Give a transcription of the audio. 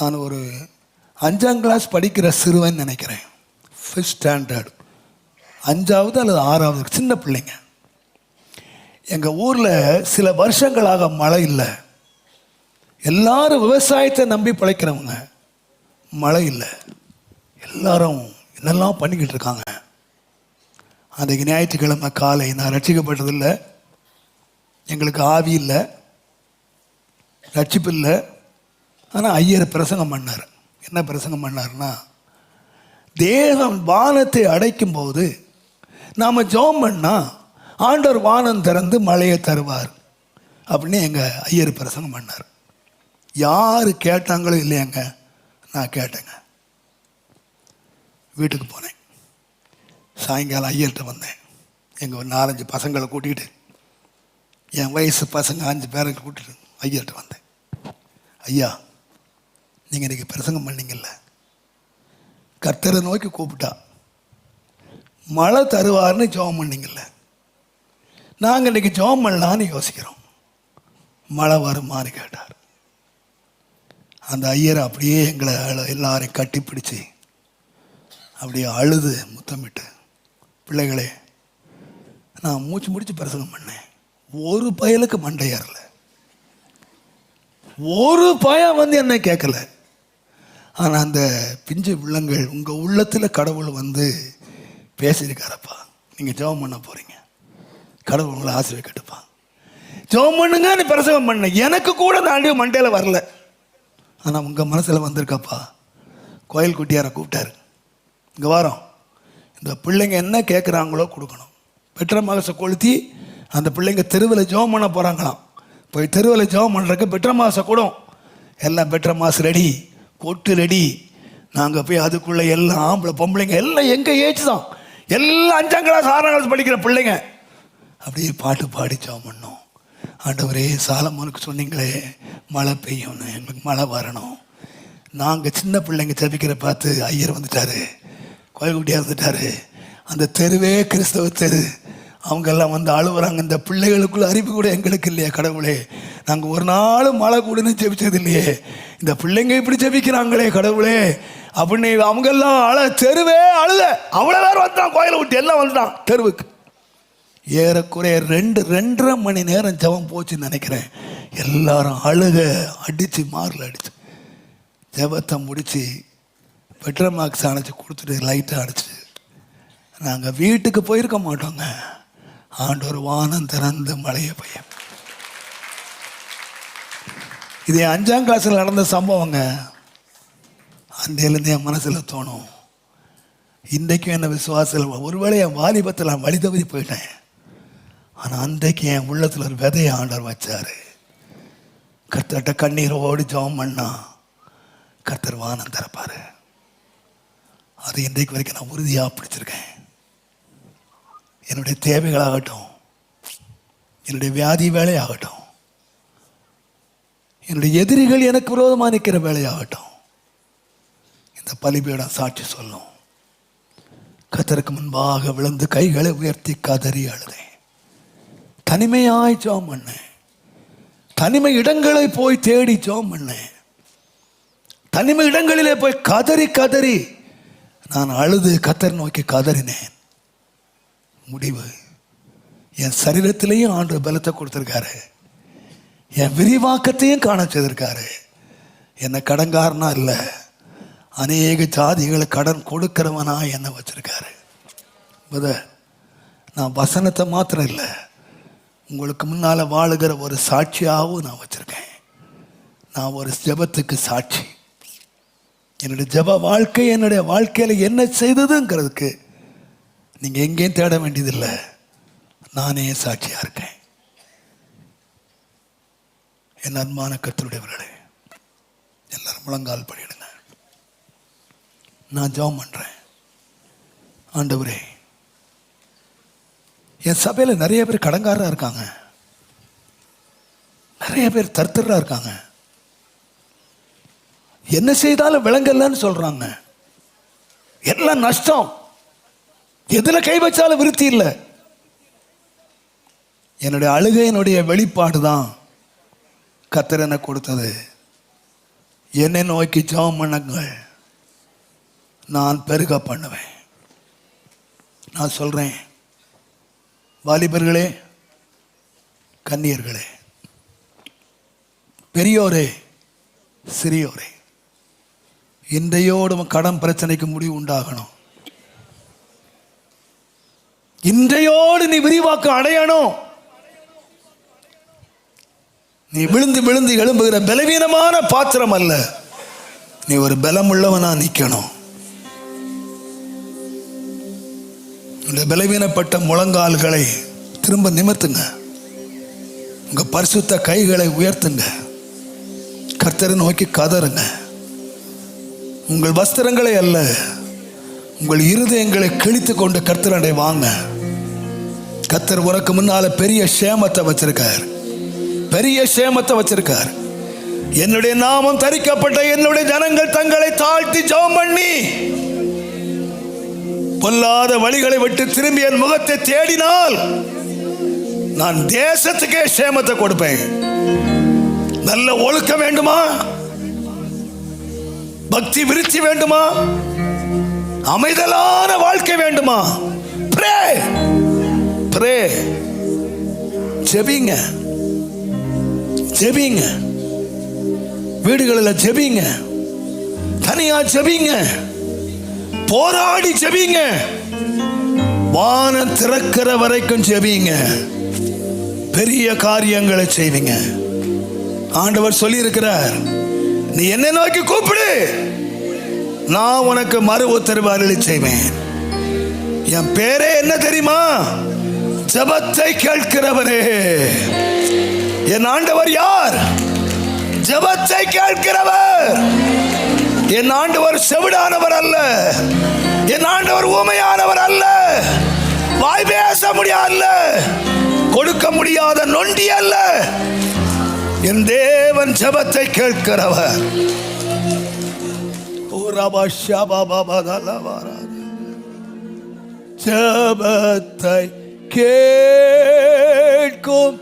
நான் ஒரு அஞ்சாம் கிளாஸ் படிக்கிற சிறுவன் நினைக்கிறேன். ஃபிஃப்த் ஸ்டாண்டர்ட் அஞ்சாவது அல்லது ஆறாவது சின்ன பிள்ளைங்க. எங்கள் ஊரில் சில வருஷங்களாக மழை இல்லை. எல்லாரும் விவசாயத்தை நம்பி பிழைக்கிறவங்க. மழை இல்லை. எல்லாரும் என்னெல்லாம் பண்ணிக்கிட்டு இருக்காங்க. அன்றைக்கு ஞாயிற்றுக்கிழமை காலை நான் ரட்சிக்கப்பட்டதில்லை. எங்களுக்கு ஆவி இல்லை. ரட்சிப்பு இல்லை. ஆனால் ஐயர் பிரசங்கம் பண்ணார். என்ன பிரசங்கம் பண்ணார்னா தேவன் வானத்தை அடைக்கும் போது நாம் ஜோம் பண்ணால் ஆண்டவர் வானம் திறந்து மழையை தருவார். அப்படின்னு எங்கள் ஐயர் பிரசங்கம் பண்ணார். யார் கேட்டாங்களோ இல்லையாங்க நான் கேட்டேங்க. வீட்டுக்கு போனேன். சாயங்காலம் ஐயர்கிட்ட வந்தேன். எங்கள் ஒரு நாலஞ்சு பசங்களை கூட்டிகிட்டு என் வயசு பசங்க அஞ்சு பேரை கூட்டிட்டு ஐயர்கிட்ட வந்தேன். ஐயா நீங்கள் இன்றைக்கி பிரசங்கம் பண்ணீங்கல்ல? கர்த்தரை நோக்கி கூப்பிட்டா மழை தருவார்னு ஜோம் பண்ணீங்கல்ல? நாங்கள் இன்றைக்கி ஜோம் பண்ணலான்னு யோசிக்கிறோம். மழை வருமான்னு கேட்டார். அந்த ஐயர் அப்படியே எங்களை அழ- எல்லாரையும் கட்டிப்பிடிச்சு அப்படியே அழுது முத்தமிட்டு பிள்ளைகளே நான் மூச்சு முடிச்சு பிரசங்கம் பண்ணேன். ஒரு பயலுக்கு மண்டை ஏறல. ஒரு பயம் வந்து என்ன கேட்கல. ஆனால் அந்த பிஞ்சு உள்ளங்கள் உங்கள் உள்ளத்தில் கடவுள் வந்து பேசியிருக்காரப்பா. நீங்கள் ஜெபம் பண்ண போகிறீங்க கடவுள் உங்களை ஆசிரியர் கட்டுப்பா. ஜெபம் பண்ணுங்க நீ பிரசவம் பண்ண. எனக்கு கூட தாண்டி மண்டையில் வரல. ஆனால் உங்கள் மனசில் வந்திருக்காப்பா. கோயில் குட்டியாரை கூப்பிட்டாரு. இங்கே வரோம் இந்த பிள்ளைங்க என்ன கேட்குறாங்களோ கொடுக்கணும். பெற்ற மாசை கொளுத்தி அந்த பிள்ளைங்க தெருவில் ஜெபம் பண்ண போகிறாங்களாம் போய் தெருவில் ஜெபம் பண்ணுறக்கு பெட்ர மாசை கூடும். எல்லாம் பெட்ர மாசு ரெடி கொட்டு ரெடி. நாங்கள் போய் அதுக்குள்ளே எல்லாம் ஆம்பளை பொம்பளைங்க எல்லாம் எங்கள் ஏஜ் தான்? எல்லாம் அஞ்சாம் கிளாஸ் ஆறாம் கிளாஸ் படிக்கிற பிள்ளைங்க. அப்படியே பாட்டு பாடி பண்ணோம் ஆண்டவரே சாலமோனுக்கு சொன்னீங்களே மழை பெய்யும்னு. எங்களுக்கு மழை வரணும். நாங்கள் சின்ன பிள்ளைங்க ஜபிக்கிற பார்த்து ஐயர் வந்துட்டாரு. கோயில்குட்டியாக வந்துட்டாரு அந்த தெருவே கிறிஸ்தவ தெரு. அவங்கெல்லாம் வந்து அழுவுறாங்க. இந்த பிள்ளைகளுக்குள்ள அறிவு கூட எங்களுக்கு இல்லையா கடவுளே. நாங்கள் ஒரு நாள் மழை கூடன்னு ஜெபிச்சது இல்லையே இந்த பிள்ளைங்க இப்படி ஜெபிக்கிறாங்களே கடவுளே. அப்படின்னு அவங்க எல்லாம் அழ தெருவே அழுத. அவ்வளோ பேர் வந்துட்டான் கோயிலை விட்டு எல்லாம் வந்துட்டான் தெருவுக்கு. ஏறக்குறைய ரெண்டு ரெண்டரை மணி நேரம் ஜெபம் போச்சுன்னு நினைக்கிறேன். எல்லாரும் அழுக அடித்து மாரில் அடிச்சு. ஜெபத்தை முடித்து பெட்ரோல் மார்க்ஸ் அணைச்சி கொடுத்துட்டு லைட்டை அடிச்சு. நாங்கள் வீட்டுக்கு போயிருக்க மாட்டோங்க. ஆண்டோர் வானம் திறந்து மழையை பெய்யும். இது என் அஞ்சாம் கிளாஸில் நடந்த சம்பவங்க அந்தையிலேருந்து என் மனசில் தோணும். இன்றைக்கும் என்ன விசுவாசத்தில் ஒருவேளை என் வாலிபத்தில் நான் வழி தவறி போயிட்டேன். ஆனால் அன்றைக்கு என் உள்ளத்தில் ஒரு விதையை ஆண்டவர் வச்சார். கர்த்தர்கிட்ட கண்ணீரோடு ஜெபம் பண்ணா கர்த்தர் வானம் திறப்பார். அது இன்றைக்கு வரைக்கும் நான் உறுதியாக பிடிச்சிருக்கேன். என்னுடைய தேவைகளாகட்டும் என்னுடைய வியாதி வேலையாகட்டும் என்னுடைய எதிரிகள் எனக்கு விரோதமாக நிற்கிற வேலையாகட்டும். இந்த பலிபீடம் சாட்சி சொல்லும். கத்தருக்கு முன்பாக விழுந்து கைகளை உயர்த்தி கதறி அழுதேன். தனிமையாய் ஜோம் பண்ணேன். தனிமை இடங்களை போய் தேடி ஜோம் பண்ணேன். தனிமை இடங்களிலே போய் கதறி கதறி நான் அழுது கத்தர் நோக்கி கதறினேன். முடிவு. என் சரீரத்திலையும் ஆண்டு பலத்தை கொடுத்துருக்காரு. என் விரிவாக்கத்தையும் காண செய்திருக்காரு. என்னை கடன்காரனா இல்லை. அநேக ஜாதிகளை கடன் கொடுக்கிறவனா என்னை வச்சிருக்காரு. புத நான் வசனத்தை மாத்திரம் இல்லை. உங்களுக்கு முன்னால் வாழுகிற ஒரு சாட்சியாகவும் நான் வச்சுருக்கேன். நான் ஒரு ஜெபத்துக்கு சாட்சி. என்னுடைய ஜெப வாழ்க்கை என்னுடைய வாழ்க்கையில் என்ன செய்ததுங்கிறதுக்கு நீங்கள் எங்கேயும் தேட வேண்டியதில்லை. நானே சாட்சியாக இருக்கேன். என் அன்பான கத்தருடையவர்களே எல்லாரும் முழங்கால் பண்ணிடுங்க நான் ஜெபம் பண்ணுறேன் ஆண்டவரே என் சபையில் நிறைய பேர் கடங்காரராக இருக்காங்க. நிறைய பேர் தர்த்தராக இருக்காங்க. என்ன செய்தாலும் விளங்கலன்னு சொல்றாங்க. எல்லாம் நஷ்டம். எதுல கை வச்சாலும் விருத்தி இல்லை. என்னுடைய அழுகையினுடைய வெளிப்பாடு தான் கத்தர் என்ன கொடுத்தது. என்னை நோக்கி ஜெபம் பண்ணுங்கள். நான் பெருக பண்ணுவேன். நான் சொல்றேன். வாலிபர்களே கன்னியர்களே பெரியோரே சிறியோரே இன்றையோடு கடன் பிரச்சனைக்கு முடிவு உண்டாகணும். இன்றையோடு நீ விரிவாக்கம் அடையணும். நீ விழுந்து விழுந்து எழும்புகிற பலவீனமான பாத்திரம் அல்ல. நீ ஒரு பலமுள்ளவனா நிற்கணும் இந்த பலவீனப்பட்ட முழங்கால்களை திரும்ப நிமித்துங்க. உங்க பரிசுத்த கைகளை உயர்த்துங்க. கர்த்தரை நோக்கி கதறுங்க. உங்கள் வஸ்திரங்களை அல்ல உங்கள் இருதயங்களை கிழித்து கொண்டு கர்த்தரண்டை வாங்க. கர்த்தர் உனக்கு முன்னால பெரிய சேமத்தை வச்சிருக்காரு. பெரிய சேமத்தை வச்சிருக்கார். என்னுடைய நாமம் தரிக்கப்பட்ட என்னுடைய ஜனங்கள் தங்களை தாழ்த்தி ஜெபம் பண்ணி பொல்லாத வழிகளை விட்டு திரும்பி என் முகத்தை தேடினால் நான் தேசத்துக்கே சேமத்தை கொடுப்பேன். நல்ல ஒழுக்கம் வேண்டுமா? பக்தி விருத்தி வேண்டுமா? அமைதலான வாழ்க்கை வேண்டுமா? பிரே பிரே செபிங்க ஜெபிங்க. வீடுகளில் ஜெபிங்க. தனியா ஜெபிங்க. போராடி ஜெபிங்க. வானம் திறக்கிற வரைக்கும் ஜெபிங்க. பெரிய காரியங்களை செய்வீங்க. ஆண்டவர் சொல்லி இருக்கிறார் நீ என்ன நோக்கி கூப்பிடு. நான் உனக்கு மறு உத்தரவு அருளி செய்வேன். என் பேரே என்ன தெரியுமா? ஜபத்தை கேட்கிறவரே. என் ஆண்டவர் யார்? ஜபத்தை கேட்கிறவர். என் ஆண்டவர் செவிடானவர் அல்ல. என் ஆண்டவர் ஊமையானவர் அல்ல. வாய் பேச முடியாத கொடுக்க முடியாத நொண்டி அல்ல. என் தேவன் ஜபத்தை கேட்கிறவர். ஜபத்தை கேட்கும்